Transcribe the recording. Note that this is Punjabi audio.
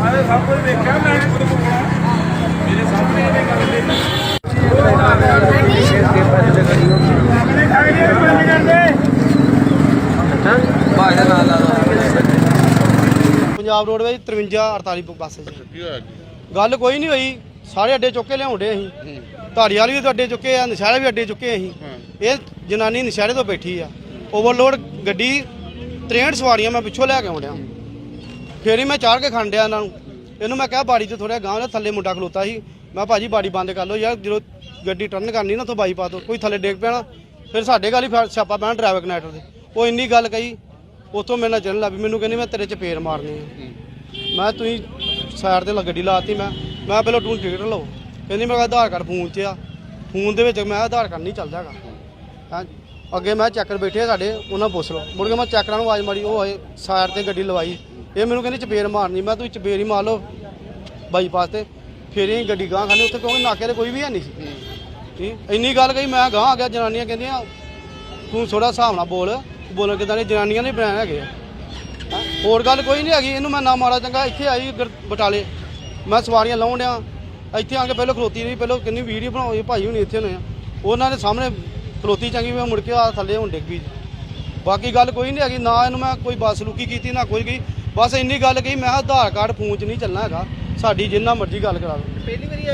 ਆਹ ਸਭ ਕੁਝ ਦੇਖਿਆ ਮੈਂ ਨਹੀਂ ਕੁਝ ਮੇਰੇ ਸਾਹਮਣੇ ਇਹਨੇ ਗੱਲ ਦੇ ਪੰਜਾਬ ਰੋਡਵੇਜ਼ 53 48 ਬੱਸ ਜੀ। ਕੀ ਹੋਇਆ ਗੱਲ ਕੋਈ ਨਹੀਂ ਹੋਈ। ਸਾਰੇ ਅੱਡੇ ਚੁੱਕੇ ਕੇ ਲਿਆਉਂਦੇ ਅਸੀਂ। ਧਾਰੀਵਾਲ ਵੀ ਅੱਡੇ ਚੁੱਕੇ ਆ, ਨਸ਼ਹਿਰੇ ਵੀ ਅੱਡੇ ਚੁੱਕੇ ਅਸੀਂ। ਇਹ ਜਨਾਨੀ ਨਸ਼ਹਿਰੇ ਤੋਂ ਬੈਠੀ ਆ। ਓਵਰਲੋਡ ਗੱਡੀ 63 ਸਵਾਰੀਆਂ ਮੈਂ ਪਿੱਛੋਂ ਲੈ ਕੇ ਆਉਂਦਿਆ। ਫੇਰ ਹੀ ਮੈਂ ਚਾੜ ਕੇ ਖੰਡਿਆ ਇਹਨਾਂ ਨੂੰ। ਇਹਨੂੰ ਮੈਂ ਕਿਹਾ ਬਾੜੀ 'ਚ ਥੋੜਾ ਗਾਂਹ ਦਾ ਥੱਲੇ ਮੁੰਡਾ ਖਲੋਤਾ ਸੀ। ਮੈਂ ਭਾਜੀ ਬਾੜੀ ਬੰਦ ਕਰ ਲਓ ਯਾਰ, ਜਦੋਂ ਗੱਡੀ ਟਰਨ ਕਰਨੀ ਨਾ ਤੋਂ ਬਾਈਪਾਸ ਤੋਂ, ਕੋਈ ਥੱਲੇ ਡੇਗ ਪੈਣਾ ਫਿਰ ਸਾਡੇ ਗੱਲ ਹੀ ਫਿਰ ਸਿਆਪਾ ਪੈਣਾ ਡਰਾਈਵਰ ਕਨੈਕਟਰ ਦੇ। ਉਹ ਇੰਨੀ ਗੱਲ ਕਹੀ ਉਤੋਂ ਮੇਰੇ ਨਾਲ ਚੱਲਣ ਲੱਗ ਪਈ। ਮੈਨੂੰ ਕਹਿੰਦੀ ਮੈਂ ਤੇਰੇ ਚ ਪੇਰ ਮਾਰਨੀ ਆ। ਮੈਂ ਤੁਸੀਂ ਸਾਈਡ ਤੇ ਲ- ਗੱਡੀ ਲਾਤੀ ਮੈਂ ਮੈਂ ਪਹਿਲਾਂ ਤੂੰ ਟਿਕਟ ਲਓ। ਕਹਿੰਦੀ ਮੇਰਾ ਆਧਾਰ ਕਾਰਡ ਫੋਨ 'ਚ ਆ। ਫੋਨ ਦੇ ਵਿੱਚ ਮੈਂ ਆਧਾਰ ਕਾਰਡ ਨਹੀਂ ਚੱਲਦਾ ਹੈਗਾ। ਹਾਂ? ਅੱਗੇ ਮੈਂ ਚੱਕਰ ਬੈਠੇ ਆ ਸਾਡੇ, ਉਹਨਾਂ ਪੁੱਛ ਲਓ। ਮੁੜ ਕੇ ਮੈਂ ਚੱਕਰਾਂ ਨੂੰ ਆਵਾਜ਼ ਮਾਰੀ, ਉਹ ਆਏ ਸਾਈਡ ਤੇ ਗੱਡੀ ਲਵਾਈ। ਇਹ ਮੈਨੂੰ ਕਹਿੰਦੀ ਚਪੇਰ ਮਾਰਨੀ, ਮੈਂ ਤੁਸੀਂ ਚਪੇਰ ਹੀ ਮਾਰ ਲਓ ਬਾਈਪਾਸ ਤੇ, ਫਿਰ ਹੀ ਗੱਡੀ ਗਾਂ ਖਾਣੀ ਉੱਥੇ ਕਿਉਂਕਿ ਨਾਕੇ ਤੇ ਕੋਈ ਵੀ ਹੈ ਨਹੀਂ ਸੀ। ਠੀਕ? ਇੰਨੀ ਗੱਲ ਕਹੀ, ਮੈਂ ਗਾਂ ਆ ਗਿਆ, ਜਨਾਨੀਆਂ ਕਹਿੰਦੀਆਂ, ਤੂੰ ਥੋੜਾ ਹਿਸਾਬ ਨਾਲ ਬੋਲ, ਬੋਲਣ ਕਿਦਾਂ ਨੇ ਜਨਾਨੀਆਂ ਨੇ ਬਣਾਏ ਹੈਗੇ ਆ। ਹੋਰ ਗੱਲ ਕੋਈ ਨਹੀਂ ਹੈਗੀ, ਇਹਨੂੰ ਮੈਂ ਨਾ ਮਾਰਾ, ਚੰਗਾ, ਇੱਥੇ ਆਈ ਬਟਾਲੇ। ਮੈਂ ਸਵਾਰੀਆਂ ਲਾਉਣ ਡਿਆ, ਇੱਥੇ ਆ ਕੇ ਪਹਿਲਾਂ ਖਲੋਤੀ ਰਹੀ, ਪਹਿਲਾਂ ਕਿੰਨੀ ਵੀਡੀਓ ਬਣਾਈ, ਭਾਈ ਹੁਣੀ ਇੱਥੇ ਹੋਣੇ ਆ। ਉਹਨਾਂ ਦੇ ਸਾਹਮਣੇ ਖਲੋਤੀ ਚੰਗੀ, ਮੈਂ ਮੁੜ ਕੇ ਆ ਥੱਲੇ ਹੁਣ ਡਿੱਗ ਪਈ। ਬਾਕੀ ਗੱਲ ਕੋਈ ਨਹੀਂ ਹੈਗੀ, ਨਾ ਇਹਨੂੰ ਮੈਂ ਕੋਈ ਬਸਲੂਕੀ ਕੀਤੀ, ਨਾ ਕੋਈ ਗਈ। ਬਸ ਇੰਨੀ ਗੱਲ ਕਹੀ, ਮੈਂ ਕਿਹਾ ਆਧਾਰ ਕਾਰਡ ਫੋਨ 'ਚ ਨਹੀਂ ਚੱਲਣਾ ਹੈਗਾ। ਸਾਡੀ ਜਿੰਨਾ ਮਰਜ਼ੀ ਗੱਲ ਕਰਾ ਲਓ